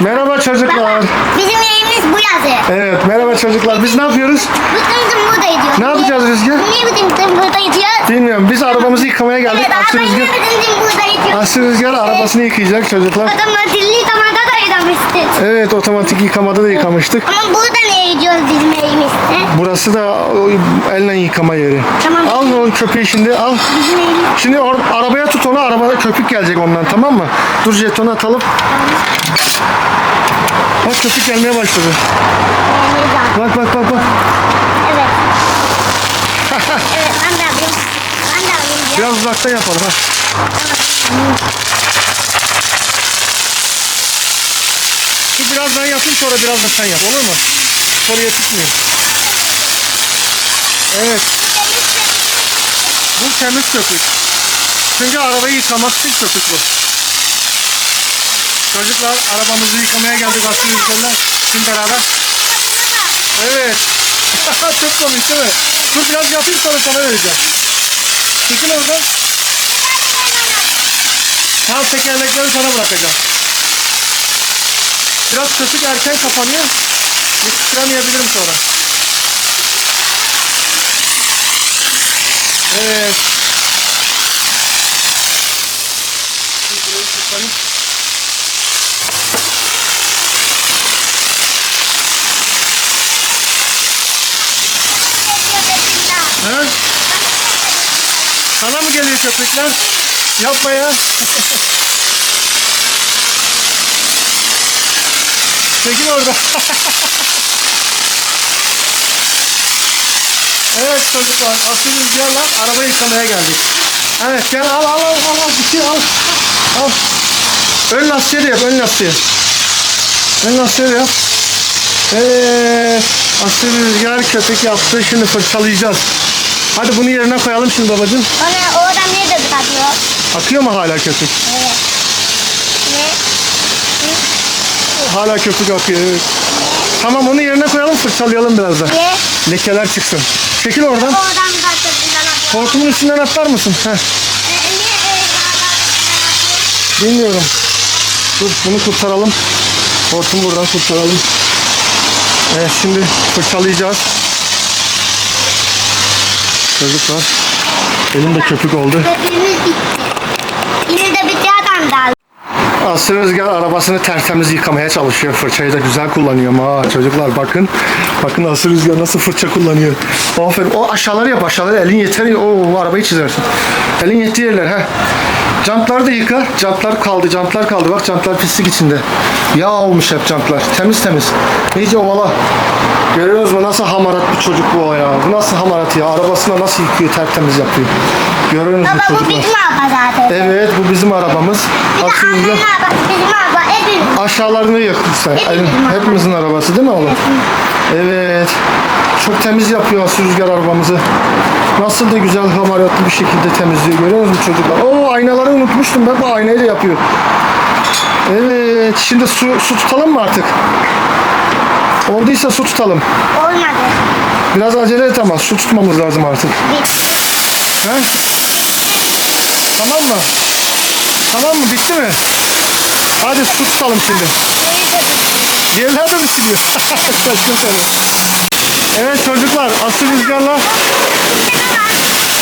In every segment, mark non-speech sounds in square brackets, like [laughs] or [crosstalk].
Merhaba çocuklar. Bizim evimiz bu yazı. Evet merhaba çocuklar. Biz ne yapıyoruz? Gün burada yatıyoruz. Ne yapacağız Rüzgar? Niye gün burada yatıyoruz? Bilmiyorum. Biz arabamızı yıkamaya geldik. Evet Aslı Rüzgar. Aslı Rüzgar arabasını yıkayacak çocuklar. Otomatikli yıkamada da yıkamıştık. Evet otomatik yıkamada da yıkamıştık. Ama burada gidiyoruz bizim evimizde? Burası da o, elle yıkama yeri. Tamam. Al o köpeği şimdi al. Bizim evimiz. Şimdi or- arabaya tut onu. Arabada köpük gelecek ondan tamam mı? Dur jetonu atalım. Bak köpük gelmeye başladı. Bak bak bak bak. Evet. [laughs] evet ben de alayım. Ben de alayım. ya. Biraz uzaktan yapalım ha. Dur biraz ben yapayım sonra biraz da sen yap olur mu? Sonra yetişmiyor. Evet. Bu temiz köpük. Çünkü arabayı yıkamak için köpük bu. Çocuklar arabamızı yıkamaya geldik aslında yıkadılar. Şimdi beraber. Evet. [laughs] Çok komik değil mi? Dur biraz yapayım sonra sana vereceğim. Çekil oradan. Tamam tekerlekleri sana bırakacağım. Biraz köpük erken kapanıyor. Yetiştiremeyebilirim sonra. Evet. Ha? Sana mı geliyor köpekler? Yapma ya. [laughs] Çekil orada. [laughs] evet çocuklar, asıl rüzgarla araba yıkamaya geldik. Evet gel al al al al al bitir al. Al. Ön lastiği de yap, ön lastiği. Ön lastiği de yap. Evet. Asıl rüzgar köpek yaptı. Şimdi fırçalayacağız. Hadi bunu yerine koyalım şimdi babacığım. Bana o adam niye dökük atıyor? Akıyor mu hala köpük? Evet. Ne? Hala köpük akıyor. Evet. Tamam onu yerine koyalım fırçalayalım biraz da. Niye? Lekeler çıksın. Çekil oradan. gazetesinden atıyor. Hortumun üstünden atlar mısın? Heh. E, gazetesinden atıyor? Bilmiyorum. Dur bunu kurtaralım. Hortumu buradan kurtaralım. Evet şimdi fırçalayacağız. Çocuklar. Elimde köpük oldu. Yine de bir adam da Aslı Rüzgar arabasını tertemiz yıkamaya çalışıyor. Fırçayı da güzel kullanıyor ama çocuklar bakın. Bakın Aslı Rüzgar nasıl fırça kullanıyor. Aferin. O aşağıları yap aşağıları. Elin yeter. O arabayı çizersin. Elin yettiği yerler. Heh. Jantları da yıka. Jantlar kaldı. Jantlar kaldı. Bak jantlar pislik içinde. Yağ olmuş hep jantlar. Temiz temiz. İyice ovala. Görüyoruz mu nasıl hamarat bir çocuk bu ya. Bu nasıl hamarat ya. Arabasına nasıl yıkıyor tertemiz yapıyor. Görüyorsunuz Baba bu çocuklar? bizim araba zaten. Evet bu bizim arabamız. Aslı Annemin Rüzgar. arabası bizim araba. Hepimiz. Aşağılarını yıktın sen. Hepimizin Hepimizin arabası değil mi oğlum? Evet. Çok temiz yapıyor Rüzgar arabamızı. Nasıl da güzel hamaratlı bir şekilde temizliyor. Görüyor musunuz çocuklar? Oo aynaları unutmuştum. Bak bu aynayı da yapıyor. Evet. Şimdi su, su tutalım mı artık? Olduysa su tutalım. Olmadı. Biraz acele et ama su tutmamız lazım artık. Bitti. He? Tamam mı? Tamam mı? Bitti mi? Hadi su tutalım şimdi. Yerler de mi siliyor? Şaşkın seni. Evet çocuklar asıl rüzgarla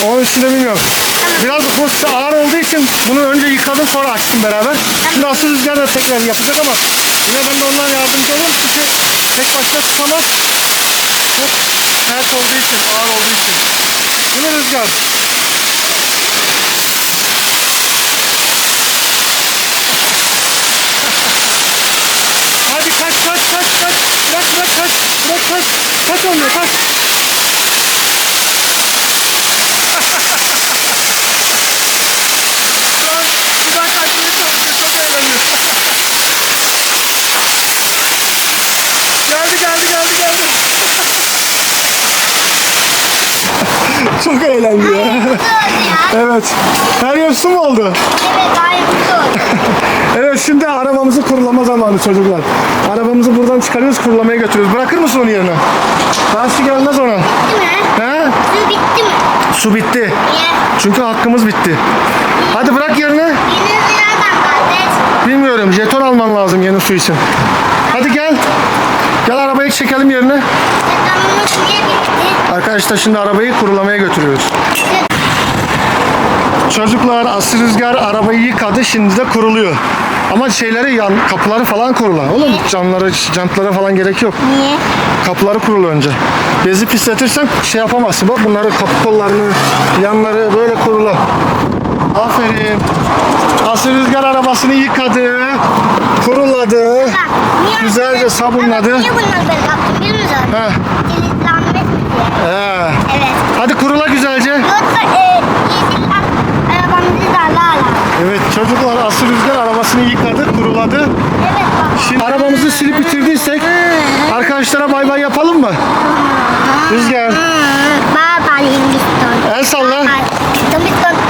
onun üstünde bilmiyorum. Biraz bu ağır olduğu için bunu önce yıkadım sonra açtım beraber. Şimdi asıl rüzgar da tekrar yapacak ama yine ben de onlara yardımcı olurum çünkü tek başına tutamaz. Çok sert olduğu için, ağır olduğu için. Değil rüzgar? Hadi kaç kaç kaç kaç. Bırak bırak kaç. Bırak kaç. Kaç olmuyor kaç. Şu an sudan kaçmaya çalışıyor. Çok eğleniyor. geldi geldi geldi geldi. Çok eğlendi ya. evet. Her yer su mu oldu? Evet gayet güzel. [laughs] Evet şimdi arabamızı kurulama zamanı çocuklar. Arabamızı buradan çıkarıyoruz kurulamaya götürüyoruz. Bırakır mısın onu yerine? Su gelmez ona. Bitti mi? He? Su bitti mi? Su bitti. Niye? Çünkü hakkımız bitti. Hadi bırak yerine. Yine nereden kaldı? Bilmiyorum. Jeton alman lazım yeni su için. Hadi gel. Gel arabayı çekelim yerine. Jetonumuz niye bitti? Arkadaşlar şimdi arabayı kurulamaya götürüyoruz. Çocuklar Aslı Rüzgar arabayı yıkadı şimdi de kuruluyor. Ama şeyleri yan kapıları falan kurula. Oğlum camları, jantlara falan gerek yok. Niye? Kapıları kurulu önce. Bezi pisletirsen şey yapamazsın. Bak bunları kapı kollarını, yanları böyle kurula. Aferin. Aslı Rüzgar arabasını yıkadı. Kuruladı. Niye Güzelce sabunladı. Niye bunları böyle yaptım biliyor musun? Heh. Temizlenmez diye. Ee, Evet. hadi kurula güzelce. Yoksa e, yeşiller arabamızı da ala ala. Evet çocuklar Aslı Rüzgar arabasını Evet bak. Şimdi arabamızı silip bitirdiysek arkadaşlara bay bay yapalım mı? Rüzgar Bye bye el salla. Bye.